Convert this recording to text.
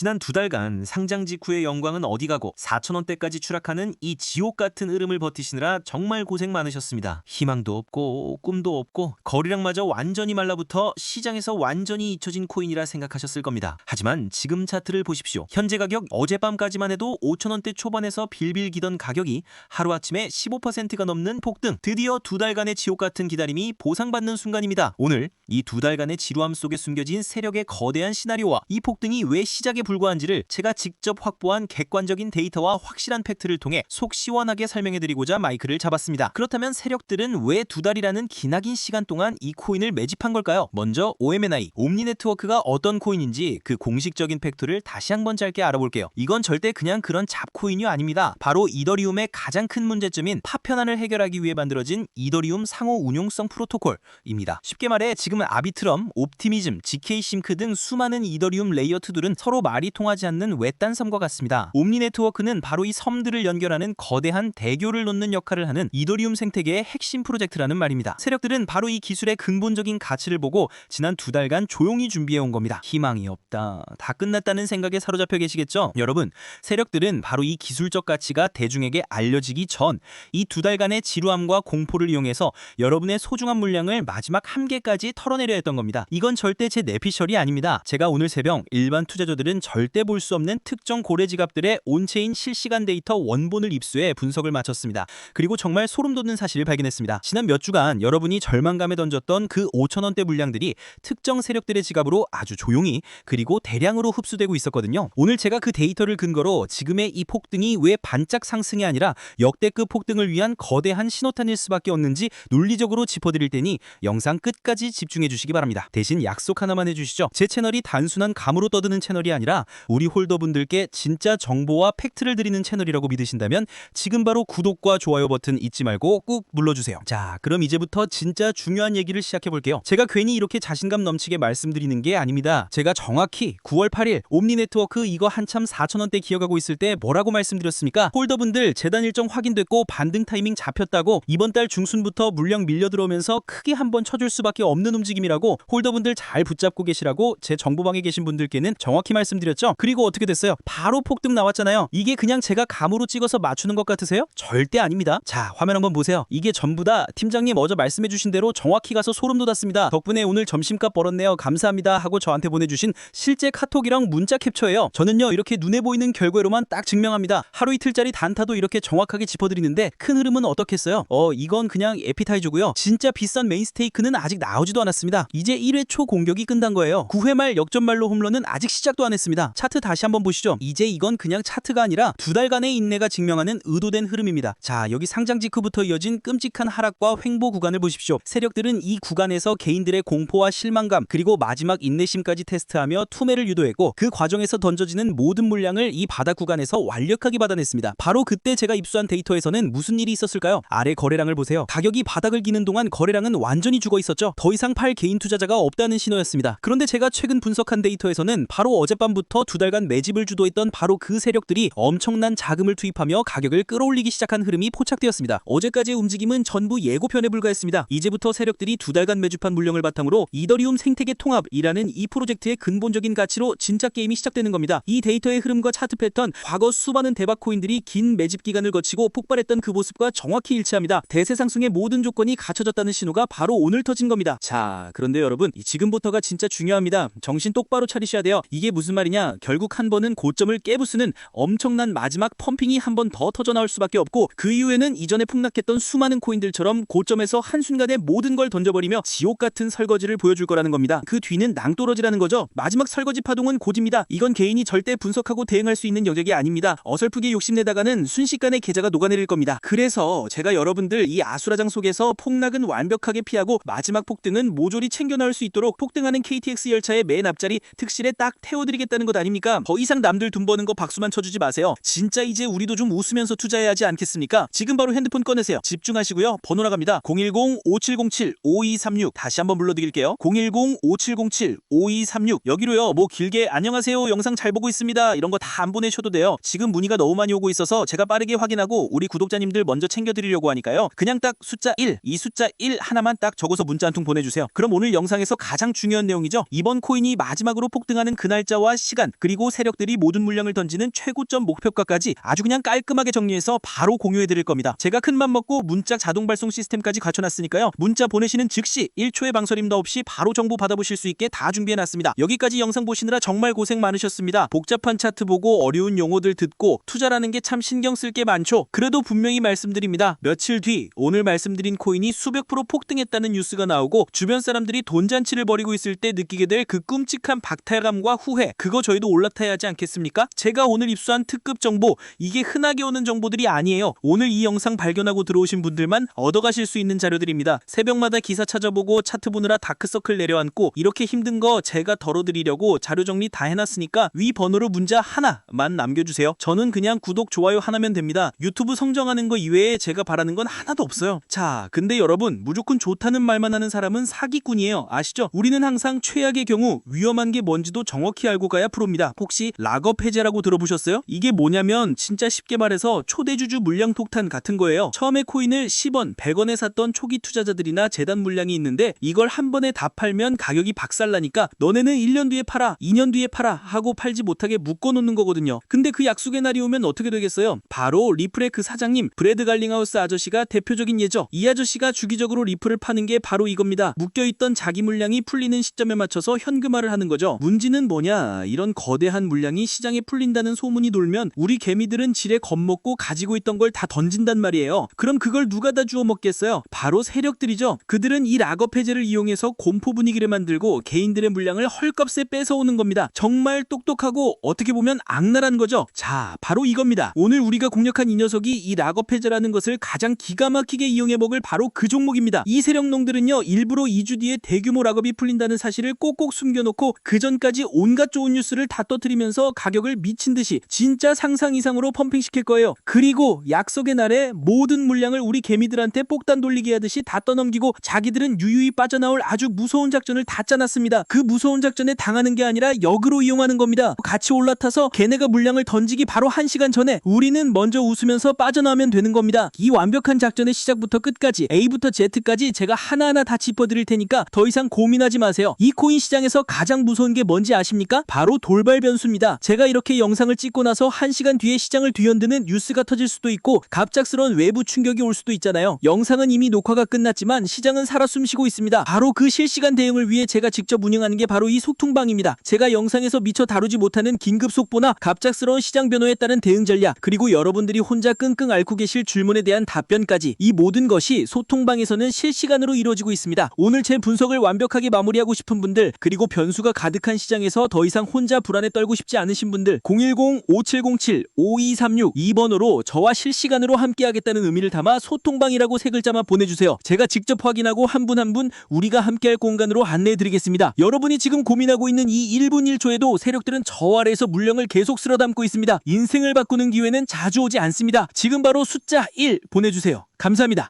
지난 두 달간 상장 직후의 영광은 어디 가고 4천원대까지 추락하는 이 지옥 같은 흐름을 버티시느라 정말 고생 많으셨습니다. 희망도 없고 꿈도 없고 거리랑마저 완전히 말라붙어 시장에서 완전히 잊혀진 코인이라 생각하셨을 겁니다. 하지만 지금 차트를 보십시오. 현재 가격 어젯밤까지만 해도 5천원대 초반에서 빌빌 기던 가격이 하루아침에 15%가 넘는 폭등. 드디어 두 달간의 지옥 같은 기다림이 보상받는 순간입니다. 오늘 이 두 달간의 지루함 속에 숨겨진 세력의 거대한 시나리오와 이 폭등이 왜 시작에 불과한지를 제가 직접 확보한 객관적인 데이터와 확실한 팩트를 통해 속 시원하게 설명해드리고자 마이크를 잡았습니다. 그렇다면 세력들은 왜 두 달이라는 기나긴 시간 동안 이 코인을 매집한 걸까요? 먼저 OMNI, 옴니 네트워크가 어떤 코인인지 그 공식적인 팩트를 다시 한번 짧게 알아볼게요. 이건 절대 그냥 그런 잡코인이 아닙니다. 바로 이더리움의 가장 큰 문제점인 파편안을 해결하기 위해 만들어진 이더리움 상호 운용성 프로토콜입니다. 쉽게 말해 지금은 아비트럼, 옵티미즘, GK 싱크 등 수많은 이더리움 레이어 2들은 서로 말이 통하지 않는 외딴 섬과 같습니다. 옴니 네트워크는 바로 이 섬들을 연결하는 거대한 대교를 놓는 역할을 하는 이더리움 생태계의 핵심 프로젝트라는 말입니다. 세력들은 바로 이 기술의 근본적인 가치를 보고 지난 두 달간 조용히 준비해 온 겁니다. 희망이 없다. 다 끝났다는 생각에 사로잡혀 계시겠죠? 여러분, 세력들은 바로 이 기술적 가치가 대중에게 알려지기 전 이 두 달간의 지루함과 공포를 이용해서 여러분의 소중한 물량을 마지막 한계까지 털어내려 했던 겁니다. 이건 절대 제 내피셜이 아닙니다. 제가 오늘 새벽 일반 투자자들은 절대 볼 수 없는 특정 고래 지갑들의 온체인 실시간 데이터 원본을 입수해 분석을 마쳤습니다. 그리고 정말 소름 돋는 사실을 발견했습니다. 지난 몇 주간 여러분이 절망감에 던졌던 그 5천원대 물량들이 특정 세력들의 지갑으로 아주 조용히 그리고 대량으로 흡수되고 있었거든요. 오늘 제가 그 데이터를 근거로 지금의 이 폭등이 왜 반짝 상승이 아니라 역대급 폭등을 위한 거대한 신호탄일 수밖에 없는지 논리적으로 짚어드릴 테니 영상 끝까지 집중해 주시기 바랍니다. 대신 약속 하나만 해주시죠. 제 채널이 단순한 감으로 떠드는 채널이 아니라 우리 홀더분들께 진짜 정보와 팩트를 드리는 채널이라고 믿으신다면 지금 바로 구독과 좋아요 버튼 잊지 말고 꾹 눌러주세요. 자, 그럼 이제부터 진짜 중요한 얘기를 시작해 볼게요. 제가 괜히 이렇게 자신감 넘치게 말씀드리는 게 아닙니다. 제가 정확히 9월 8일 옴니 네트워크 이거 한참 4천원대 기억하고 있을 때 뭐라고 말씀드렸습니까? 홀더분들 재단 일정 확인됐고 반등 타이밍 잡혔다고 이번 달 중순부터 물량 밀려 들어오면서 크게 한번 쳐줄 수밖에 없는 움직임이라고 홀더분들 잘 붙잡고 계시라고 제 정보방에 계신 분들께는 정확히 말씀드렸 죠. 그리고 어떻게 됐어요? 바로 폭등 나왔잖아요. 이게 그냥 제가 감으로 찍어서 맞추는 것 같으세요? 절대 아닙니다. 자, 화면 한번 보세요. 이게 전부 다 팀장님 어제 말씀해 주신 대로 정확히 가서 소름 돋았습니다. 덕분에 오늘 점심값 벌었네요. 감사합니다. 하고 저한테 보내주신 실제 카톡이랑 문자 캡처예요. 저는요 이렇게 눈에 보이는 결과로만 딱 증명합니다. 하루 이틀짜리 단타도 이렇게 정확하게 짚어드리는데 큰 흐름은 어떻겠어요? 어 이건 그냥 에피타이저고요. 진짜 비싼 메인 스테이크는 아직 나오지도 않았습니다. 이제 1회 초 공격이 끝난 거예요. 9회 말 역전말로 홈런은 아직 시작도 안 했습니다. 차트 다시 한번 보시죠. 이제 이건 그냥 차트가 아니라 두 달간의 인내가 증명하는 의도된 흐름입니다. 자 여기 상장 직후부터 이어진 끔찍한 하락과 횡보 구간을 보십시오. 세력들은 이 구간에서 개인들의 공포와 실망감 그리고 마지막 인내심까지 테스트하며 투매를 유도했고 그 과정에서 던져지는 모든 물량을 이 바닥 구간에서 완벽하게 받아냈습니다. 바로 그때 제가 입수한 데이터에서는 무슨 일이 있었을까요? 아래 거래량을 보세요. 가격이 바닥을 기는 동안 거래량은 완전히 죽어 있었죠. 더 이상 팔 개인 투자자가 없다는 신호였습니다. 그런데 제가 최근 분석한 데이터에서는 바로 어젯밤부터 두 달간 매집을 주도했던 바로 그 세력들이 엄청난 자금을 투입하며 가격을 끌어올리기 시작한 흐름이 포착되었습니다. 어제까지의 움직임은 전부 예고편에 불과했습니다. 이제부터 세력들이 두 달간 매집한 물량을 바탕으로 이더리움 생태계 통합이라는 이 프로젝트의 근본적인 가치로 진짜 게임이 시작되는 겁니다. 이 데이터의 흐름과 차트 패턴, 과거 수많은 대박 코인들이 긴 매집 기간을 거치고 폭발했던 그 모습과 정확히 일치합니다. 대세 상승의 모든 조건이 갖춰졌다는 신호가 바로 오늘 터진 겁니다. 자, 그런데 여러분, 이 지금부터가 진짜 중요합니다. 정신 똑바로 차리셔야 돼요. 이게 무슨 말 이냐? 결국 한 번은 고점을 깨부수는 엄청난 마지막 펌핑이 한 번 더 터져 나올 수밖에 없고 그 이후에는 이전에 폭락했던 수많은 코인들처럼 고점에서 한순간에 모든 걸 던져버리며 지옥 같은 설거지를 보여줄 거라는 겁니다. 그 뒤는 낭떠러지라는 거죠. 마지막 설거지 파동은 고집니다. 이건 개인이 절대 분석하고 대응할 수 있는 영역이 아닙니다. 어설프게 욕심내다가는 순식간에 계좌가 녹아내릴 겁니다. 그래서 제가 여러분들 이 아수라장 속에서 폭락은 완벽하게 피하고 마지막 폭등은 모조리 챙겨 나올 수 있도록 폭등하는 KTX 열차의 맨 앞자리 특실에 딱 태워드리겠다는 것 아닙니까? 더 이상 남들 돈 버는 거 박수만 쳐주지 마세요. 진짜 이제 우리도 좀 웃으면서 투자해야 하지 않겠습니까? 지금 바로 핸드폰 꺼내세요. 집중하시고요. 번호 나갑니다. 010-5707-5236 다시 한번 불러드릴게요. 010-5707-5236 여기로요. 뭐 길게 안녕하세요. 영상 잘 보고 있습니다. 이런 거 다 안 보내셔도 돼요. 지금 문의가 너무 많이 오고 있어서 제가 빠르게 확인하고 우리 구독자님들 먼저 챙겨드리려고 하니까요. 그냥 딱 숫자 1, 이 숫자 1 하나만 딱 적어서 문자 한 통 보내주세요. 그럼 오늘 영상에서 가장 중요한 내용이죠. 이번 코인이 마지막으로 폭등하는 그 날짜와 시간 그리고 세력들이 모든 물량을 던지는 최고점 목표가까지 아주 그냥 깔끔하게 정리해서 바로 공유해 드릴 겁니다. 제가 큰맘 먹고 문자 자동 발송 시스템까지 갖춰놨으니까요. 문자 보내시는 즉시 1초의 방설임도 없이 바로 정보 받아보실 수 있게 다 준비해 놨습니다. 여기까지 영상 보시느라 정말 고생 많으셨습니다. 복잡한 차트 보고 어려운 용어들 듣고 투자라는 게 참 신경 쓸 게 많죠. 그래도 분명히 말씀드립니다. 며칠 뒤 오늘 말씀드린 코인이 수백 프로 폭등했다는 뉴스가 나오고 주변 사람들이 돈잔치를 벌이고 있을 때 느끼게 될 그 끔찍한 박탈감과 후회 그거 저희도 올라타야 하지 않겠습니까? 제가 오늘 입수한 특급 정보 이게 흔하게 오는 정보들이 아니에요. 오늘 이 영상 발견하고 들어오신 분들만 얻어가실 수 있는 자료들입니다. 새벽마다 기사 찾아보고 차트 보느라 다크서클 내려앉고 이렇게 힘든 거 제가 덜어드리려고 자료 정리 다 해놨으니까 위 번호로 문자 하나만 남겨주세요. 저는 그냥 구독, 좋아요 하나면 됩니다. 유튜브 성정하는 거 이외에 제가 바라는 건 하나도 없어요. 자, 근데 여러분 무조건 좋다는 말만 하는 사람은 사기꾼이에요. 아시죠? 우리는 항상 최악의 경우 위험한 게 뭔지도 정확히 알고 가야 프로입니다. 혹시 락업 해제라고 들어보셨어요? 이게 뭐냐면 진짜 쉽게 말해서 초대주주 물량 폭탄 같은 거예요. 처음에 코인을 10원, 100원에 샀던 초기 투자자들이나 재단 물량이 있는데 이걸 한 번에 다 팔면 가격이 박살나니까 너네는 1년 뒤에 팔아, 2년 뒤에 팔아 하고 팔지 못하게 묶어놓는 거거든요. 근데 그 약속의 날이 오면 어떻게 되겠어요? 바로 리플의 그 사장님 브래드 갈링하우스 아저씨가 대표적인 예죠. 이 아저씨가 주기적으로 리플을 파는 게 바로 이겁니다. 묶여있던 자기 물량이 풀리는 시점에 맞춰서 현금화를 하는 거죠. 문제는 뭐냐? 이런 거대한 물량이 시장에 풀린다는 소문이 돌면 우리 개미들은 지레 겁먹고 가지고 있던 걸 다 던진단 말이에요. 그럼 그걸 누가 다 주워 먹겠어요? 바로 세력들이죠. 그들은 이 락업 해제를 이용해서 공포 분위기를 만들고 개인들의 물량을 헐값에 뺏어오는 겁니다. 정말 똑똑하고 어떻게 보면 악랄한 거죠. 자, 바로 이겁니다. 오늘 우리가 공략한 이 녀석이 이 락업 해제라는 것을 가장 기가 막히게 이용해 먹을 바로 그 종목입니다. 이 세력농들은요, 일부러 2주 뒤에 대규모 락업이 풀린다는 사실을 꼭꼭 숨겨놓고 그 전까지 온갖 좋은 뉴스 를 다 떠뜨리면서 가격을 미친 듯이 진짜 상상 이상으로 펌핑시킬 거예요. 그리고 약속의 날에 모든 물량을 우리 개미들한테 폭탄 돌리기 하듯이 다 떠넘기고 자기들은 유유히 빠져나올 아주 무서운 작전을 다 짜놨습니다. 그 무서운 작전에 당하는 게 아니라 역으로 이용하는 겁니다. 같이 올라타서 걔네가 물량을 던지기 바로 한 시간 전에 우리는 먼저 웃으면서 빠져나오면 되는 겁니다. 이 완벽한 작전의 시작부터 끝까지 A부터 Z까지 제가 하나하나 다 짚어드릴 테니까 더 이상 고민하지 마세요. 이 코인 시장에서 가장 무서운 게 뭔지 아십니까? 바로 돌발 변수입니다. 제가 이렇게 영상을 찍고 나서 한 시간 뒤에 시장을 뒤흔드는 뉴스가 터질 수도 있고 갑작스러운 외부 충격이 올 수도 있잖아요. 영상은 이미 녹화가 끝났지만 시장은 살아 숨쉬고 있습니다. 바로 그 실시간 대응을 위해 제가 직접 운영하는 게 바로 이 속통방입니다. 제가 영상에서 미처 다루지 못하는 긴급 속보나 갑작스러운 시장 변호에 따른 대응 전략 그리고 여러분들이 혼자 끙끙 앓고 계실 질문에 대한 답변까지 이 모든 것이 소통방에서는 실시간으로 이루어지고 있습니다. 오늘 제 분석을 완벽하게 마무리하고 싶은 분들 그리고 변수가 가득한 시장에서 더 이상 혼자 불안에 떨고 싶지 않으신 분들 010-5707-5236 2번으로 저와 실시간으로 함께하겠다는 의미를 담아 소통방이라고 세 글자만 보내주세요. 제가 직접 확인하고 한분 한 분 우리가 함께할 공간으로 안내해드리겠습니다. 여러분이 지금 고민하고 있는 이 1분 1초에도 세력들은 저 아래에서 물량을 계속 쓸어 담고 있습니다. 인생을 바꾸는 기회는 자주 오지 않습니다. 지금 바로 숫자 1 보내주세요. 감사합니다.